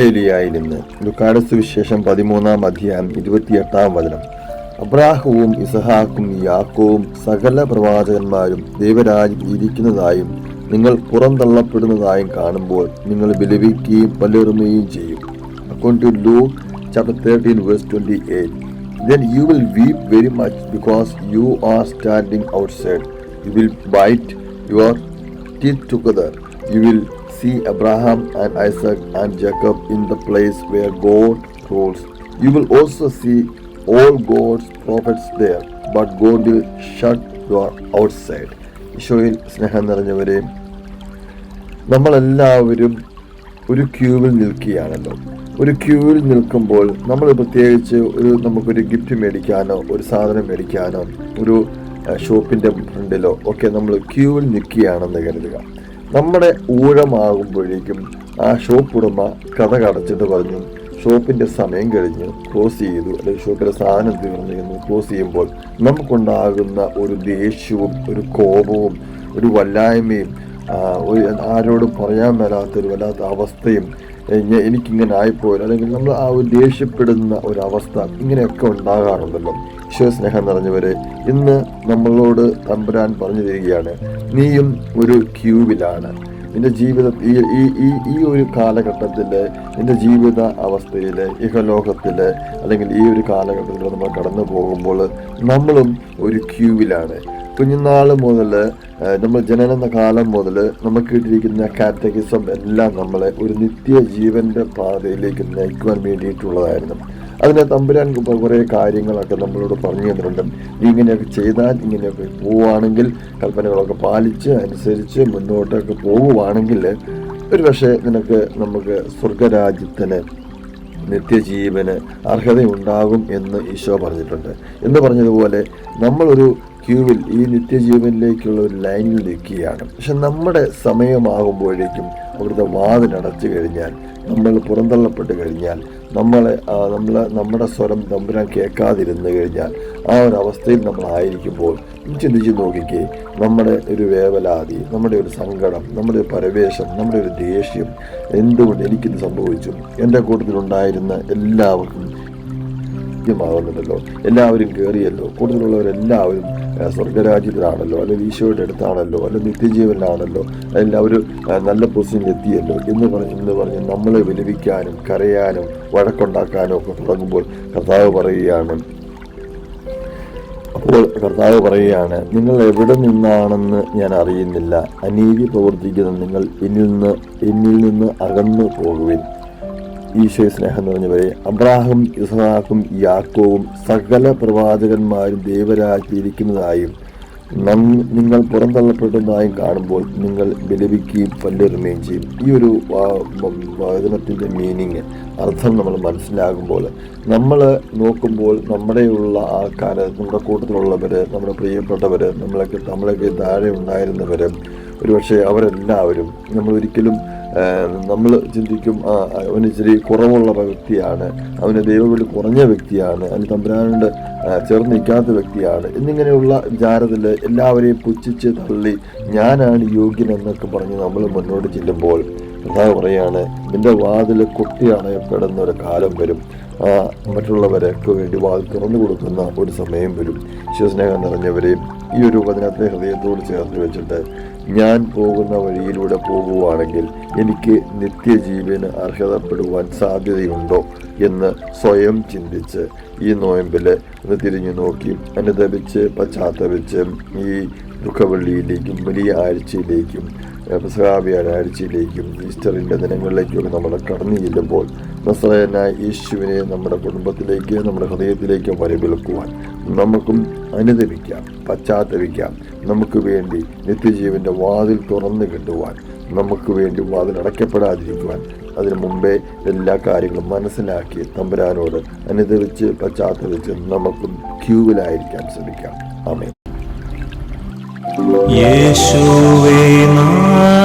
അല്ലേലിയായി നിന്ന് ലുക്കാട് സുവിശേഷം പതിമൂന്നാം അധ്യായം ഇരുപത്തിയെട്ടാം വചനം. അബ്രാഹവും ഇസഹാക്കും യാക്കോവും സകല പ്രവാചകന്മാരും ദൈവരാജ്യം ഇരിക്കുന്നതായും നിങ്ങൾ പുറന്തള്ളപ്പെടുന്നതായും കാണുമ്പോൾ നിങ്ങൾ വിലപിക്കുകയും പലരുമയും ചെയ്യും. According to Luke chapter thirteen verse twenty eight then you will will very much because you are standing outside you will bite your teeth together. You will see Abraham and Isaac and Jacob in the place where God rules. You will also see all God's prophets there, but God will shut your outside. ഈശോയിൽ സ്നേഹം നിറഞ്ഞവരെ നമ്മളെല്ലാവരും ഒരു ക്യൂവിൽ നിൽക്കുകയാണല്ലോ ഒരു ക്യൂവിൽ നിൽക്കുമ്പോൾ നമ്മൾ പ്രത്യേകിച്ച് ഒരു നമുക്കൊരു ഗിഫ്റ്റ് മേടിക്കാനോ ഒരു സാധനം മേടിക്കാനോ ഒരു ഷോപ്പിന്റെ ഫ്രണ്ടിലോ ഒക്കെ നമ്മൾ ക്യൂവിൽ നിൽക്കുകയാണെന്ന് കരുതുക നമ്മുടെ ഊഴമാകുമ്പോഴേക്കും ആ ഷോപ്പ് ഉടമ കഥ കടച്ചിട്ട് പറഞ്ഞു ഷോപ്പിന്റെ സമയം കഴിഞ്ഞ് ക്ലോസ് ചെയ്തു. അല്ലെങ്കിൽ ഷോപ്പിലെ സാധനം തീർന്നു എന്ന് ക്ലോസ് ചെയ്യുമ്പോൾ നമുക്കുണ്ടാകുന്ന ഒരു ദേഷ്യവും ഒരു കോപവും ഒരു വല്ലായ്മയും ആരോടും പറയാൻ മേലാത്തൊരു വല്ലാത്ത അവസ്ഥയും എനിക്കിങ്ങനെ ആയിപ്പോയാൽ അല്ലെങ്കിൽ നമ്മൾ ആ ഒരു ദേഷ്യപ്പെടുന്ന ഒരവസ്ഥ ഇങ്ങനെയൊക്കെ ഉണ്ടാകാറുണ്ടല്ലോ. ഈശ്വരസ്നേഹം സ്നേഹം നിറഞ്ഞവരെ ഇന്ന് നമ്മളോട് തമ്പുരാൻ പറഞ്ഞു തരികയാണ് നീയും ഒരു ക്യൂവിലാണ്. നിന്റെ ജീവിത ഈ ഈ ഈ ഒരു കാലഘട്ടത്തിൽ നിന്റെ ജീവിത അവസ്ഥയിൽ ഇഹലോകത്തിൽ അല്ലെങ്കിൽ ഈ ഒരു കാലഘട്ടത്തിൽ നമ്മൾ കടന്നു പോകുമ്പോൾ നമ്മളും ഒരു ക്യൂവിലാണ്. കുഞ്ഞുനാൾ മുതൽ നമ്മൾ ജനന കാലം മുതൽ നമുക്ക് കിട്ടിയിരിക്കുന്ന കാറ്റഗിസം എല്ലാം നമ്മളെ ഒരു നിത്യ ജീവന്റെ പാതയിലേക്ക് നയിക്കുവാൻ വേണ്ടിയിട്ടുള്ളതായിരുന്നു. അതിനെ തമ്പുരാൻ കുറേ കാര്യങ്ങളൊക്കെ നമ്മളോട് പറഞ്ഞു തന്നിട്ടുണ്ട്. നീ ഇങ്ങനെയൊക്കെ ചെയ്താൽ ഇങ്ങനെയൊക്കെ പോവുകയാണെങ്കിൽ കൽപ്പനകളൊക്കെ പാലിച്ച് അനുസരിച്ച് മുന്നോട്ടൊക്കെ പോവുകയാണെങ്കിൽ ഒരു പക്ഷേ നിനക്ക് നമുക്ക് സ്വർഗരാജ്യത്തിന് നിത്യജീവന് അർഹതയുണ്ടാകും എന്ന് ഈശോ പറഞ്ഞിട്ടുണ്ട്. എന്ന് പറഞ്ഞതുപോലെ നമ്മളൊരു ക്യൂവിൽ ഈ നിത്യജീവനിലേക്കുള്ള ഒരു ലൈനിൽ നിൽക്കുകയാണ്. പക്ഷെ നമ്മുടെ സമയമാകുമ്പോഴേക്കും അവിടുത്തെ വാതിലടച്ചു കഴിഞ്ഞാൽ നമ്മൾ പുറന്തള്ളപ്പെട്ട് കഴിഞ്ഞാൽ നമ്മളെ നമ്മൾ നമ്മുടെ സ്വരം തമ്പുരാൻ കേൾക്കാതിരുന്നു കഴിഞ്ഞാൽ ആ ഒരു അവസ്ഥയിൽ നമ്മളായിരിക്കുമ്പോൾ ചിന്തിച്ച് നോക്കിക്കേ നമ്മുടെ ഒരു വേവലാതി നമ്മുടെ ഒരു സങ്കടം നമ്മുടെ ഒരു പരവേശം നമ്മുടെ ഒരു ദേഷ്യം എന്തുകൊണ്ട് എനിക്കിത് സംഭവിച്ചു? എന്റെ കൂട്ടത്തിലുണ്ടായിരുന്ന എല്ലാവർക്കും സാധ്യമാകുന്നുണ്ടല്ലോ എല്ലാവരും കയറിയല്ലോ കൂടുതലുള്ളവരെല്ലാവരും സ്വർഗരാജ്യത്തിലാണല്ലോ അല്ലെങ്കിൽ ഈശോയുടെ അടുത്താണല്ലോ അല്ലെങ്കിൽ നിത്യജീവനാണല്ലോ എല്ലാവരും നല്ല പൊസിഷനിൽ എത്തിയല്ലോ എന്ന് പറഞ്ഞ് എന്ന് പറഞ്ഞ് നമ്മളെ വിലപിക്കാനും കരയാനും വഴക്കുണ്ടാക്കാനും ഒക്കെ തുടങ്ങുമ്പോൾ കർത്താവ് പറയുകയാണ്. അപ്പോൾ കർത്താവ് പറയുകയാണ് നിങ്ങൾ എവിടെ നിന്നാണെന്ന് ഞാൻ അറിയുന്നില്ല. അനീതി പ്രവർത്തിക്കുന്ന നിങ്ങൾ എന്നിൽ നിന്ന് എന്നിൽ നിന്ന് അകന്നു പോകുവിൻ. ഈശോ സ്നേഹം നിറഞ്ഞവരെ അബ്രാഹം ഇസ്ഹാക്കും യാക്കോവും സകല പ്രവാചകന്മാരും ദൈവരാജ്യത്തിരിക്കുന്നതായും നം- നിങ്ങൾ പുറന്തള്ളപ്പെടുന്നതായും കാണുമ്പോൾ നിങ്ങൾ വിലപിക്കുകയും പല്ലെറുകയും ചെയ്യും. ഈ ഒരു വചനത്തിന്റെ മീനിങ് അർത്ഥം നമ്മൾ മനസ്സിലാകുമ്പോൾ നമ്മൾ നോക്കുമ്പോൾ നമ്മുടെയുള്ള ആൾക്കാർ നമ്മുടെ കൂട്ടത്തിലുള്ളവർ നമ്മുടെ പ്രിയപ്പെട്ടവർ നമ്മളൊക്കെ നമ്മളൊക്കെ താഴെ ഉണ്ടായിരുന്നവർ ഒരുപക്ഷെ അവരെല്ലാവരും നമ്മൾ ഒരിക്കലും നമ്മൾ ചിന്തിക്കും ആ അവന് ഇച്ചിരി കുറവുള്ള വ്യക്തിയാണ് അവന് ദൈവവിളി കുറഞ്ഞ വ്യക്തിയാണ് അവന് തമ്പുരാനോട് ചേർന്ന് നിൽക്കാത്ത വ്യക്തിയാണ് എന്നിങ്ങനെയുള്ള വിചാരത്തിൽ എല്ലാവരെയും പുച്ഛിച്ച് തള്ളി ഞാനാണ് യോഗ്യൻ എന്നൊക്കെ പറഞ്ഞ് നമ്മൾ മുന്നോട്ട് ചെല്ലുമ്പോൾ എന്താ പറയാണ് നിന്റെ വാതിൽ കുട്ടി അണയപ്പെടുന്ന ഒരു കാലം വരും. ആ മറ്റുള്ളവരൊക്കെ വേണ്ടി വാതിൽ തുറന്നു കൊടുക്കുന്ന ഒരു സമയം വരും. ശിവസ്നേഹം നിറഞ്ഞവരെയും ഈ ഒരു വചനത്തെ ഹൃദയത്തോട് ചേർത്ത് വെച്ചിട്ട് ഞാൻ പോകുന്ന വഴിയിലൂടെ പോകുവാണെങ്കിൽ എനിക്ക് നിത്യജീവന് അർഹതപ്പെടുവാൻ സാധ്യതയുണ്ടോ എന്ന് സ്വയം ചിന്തിച്ച് ഈ നോയമ്പിൽ ഒന്ന് തിരിഞ്ഞു നോക്കി അനുദപിച്ച് പശ്ചാത്തപിച്ച് ഈ ദുഃഖവള്ളിയിലേക്കും വലിയ ആഴ്ചയിലേക്കും പെസഹാവിയുടെ ആഴ്ചയിലേക്കും ഈസ്റ്ററിന്റെ ദിനങ്ങളിലേക്കൊക്കെ നമ്മൾ കടന്നു ചെല്ലുമ്പോൾ നസ്രയനായ യേശുവിനെ നമ്മുടെ കുടുംബത്തിലേക്ക് നമ്മുടെ ഹൃദയത്തിലേക്ക് വരവിളക്കുവാൻ നമുക്കും അനുദപിക്കാം പശ്ചാത്തപിക്കാം. നമുക്ക് വേണ്ടി നിത്യജീവന്റെ വാതിൽ തുറന്നു കിട്ടുവാൻ നമുക്ക് വേണ്ടി വാതിൽ അടയ്ക്കപ്പെടാതിരിക്കുവാൻ അതിനു മുമ്പേ എല്ലാ കാര്യങ്ങളും മനസ്സിലാക്കി തമ്പുരാനോട് അനുദപിച്ച് പശ്ചാത്തപിച്ച് നമുക്കും ക്യൂവിലായിരിക്കാൻ ശ്രമിക്കാം. ആമേ യേശുവേ നാഥ